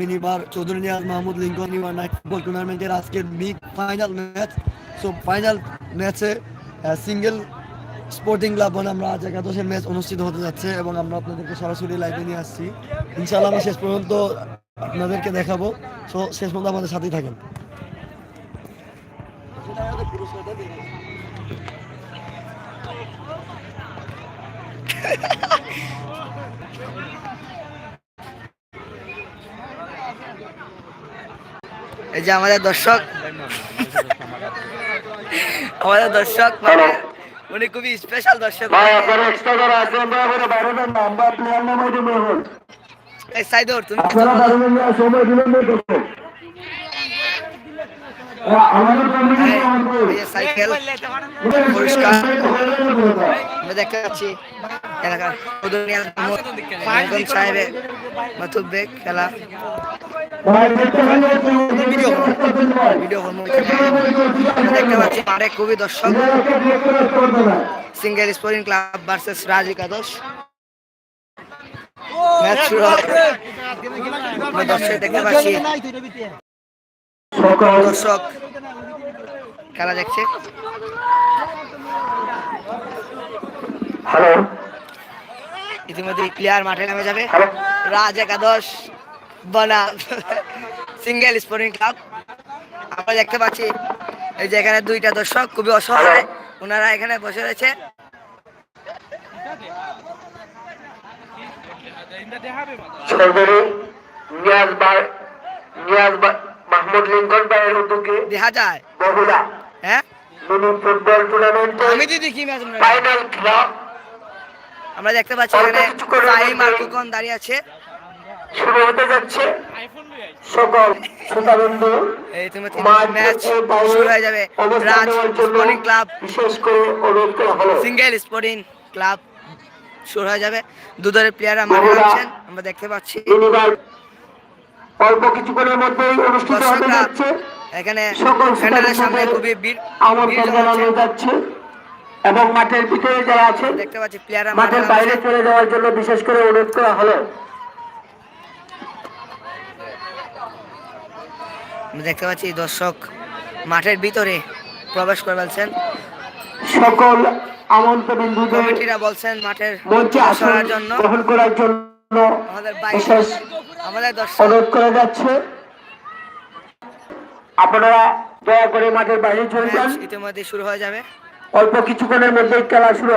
Minibar Chowdhury Niaz Mahmud Lincoln Minibar night football টুর্নামেন্টের আজকের mid final match so final ম্যাচে single sporting club আমরা আজ একাদশের ম্যাচ অনুষ্ঠিত হতে যাচ্ছে এবং আমরা আপনাদেরকে সরাসরি লাইভে নিয়ে আসছি। ইনশাআল্লাহ আমরা শেষ পর্যন্ত আপনাদেরকে দেখাবো। সো শেষ পর্যন্ত আমাদের সাথেই থাকেন। এই যে আমাদের দর্শক। আমাদের দর্শক মানে উনি খুবই স্পেশাল দর্শক। এই সাইদর তুমি কিছু আপনারা বলো। দাঁড়িয়ে নিয়ে সময় বিলম্ব করবেন আমাদের কমিটি এই যে সাইকেল। পরিষ্কার। আমরা দেখতে পাচ্ছি খেলা। মাঠে খুবই দর্শক। Single sporting club versus Raj একাদশ ম্যাচ শুরু দর্শক দেখতে পাচ্ছি। দর্শক খেলা দেখছে। হ্যালো। ইতিমধ্যে প্লেয়ার মাঠে নামে যাবে। রাজ একাদশ বনাম। সিঙ্গেল স্পোর্টিং ক্লাব আমরা দেখতে পাচ্ছি এই যে এখানে দুইটা দর্শক খুবই অসহায়। ওনারা এখানে বসে রয়েছে। দেখা যায়। হ্যাঁ? ফুটবল টুর্নামেন্টে আমি তো দেখি ম্যাচ ফাইনাল খেলা। আমরা দেখতে পাচ্ছি এখানে আর দাঁড়িয়ে আছে। শুরু হতে যাচ্ছে। সকল শ্রোতাবন্ধু ম্যাচ শুরু হয়ে যাবে। রাজ স্পোর্টিং ক্লাব বিশেষ করে অনুরোধ করা হলো। সিঙ্গেল স্পোর্টিং ক্লাব শুরু হয়ে যাবে। দুদলের প্লেয়াররা মাঠে নামছেন আমরা দেখতে পাচ্ছি। অল্প কিছুক্ষণের মধ্যেই অনুষ্ঠিত হতে যাচ্ছে। এখানে সকল প্যান্ডেলের সামনে খুবই ভিড় আমন্ত্রণ জানানো যাচ্ছে। এবং মাঠের ভিতরে যারা আছে দেখতে পাচ্ছি প্লেয়াররা মাঠের বাইরে চলে যাওয়ার জন্য বিশেষ করে অনুরোধ করা হলো। আমরা দেখতে পাচ্ছি দর্শক মাঠের ভিতরে প্রবেশ করে ফেলছেন সকল কমিটিরা বলছেন মাঠের জন্য। গ্রহণ করার জন্য আমাদের বিশেষ আমাদের দর্শক অনুরোধ করা যাচ্ছে। আপনারা দয়া করে মাঠের বাইরে চলে যান। ইতিমধ্যে শুরু হয়ে যাবে। অল্প কিছুক্ষণের মধ্যেই খেলা শুরু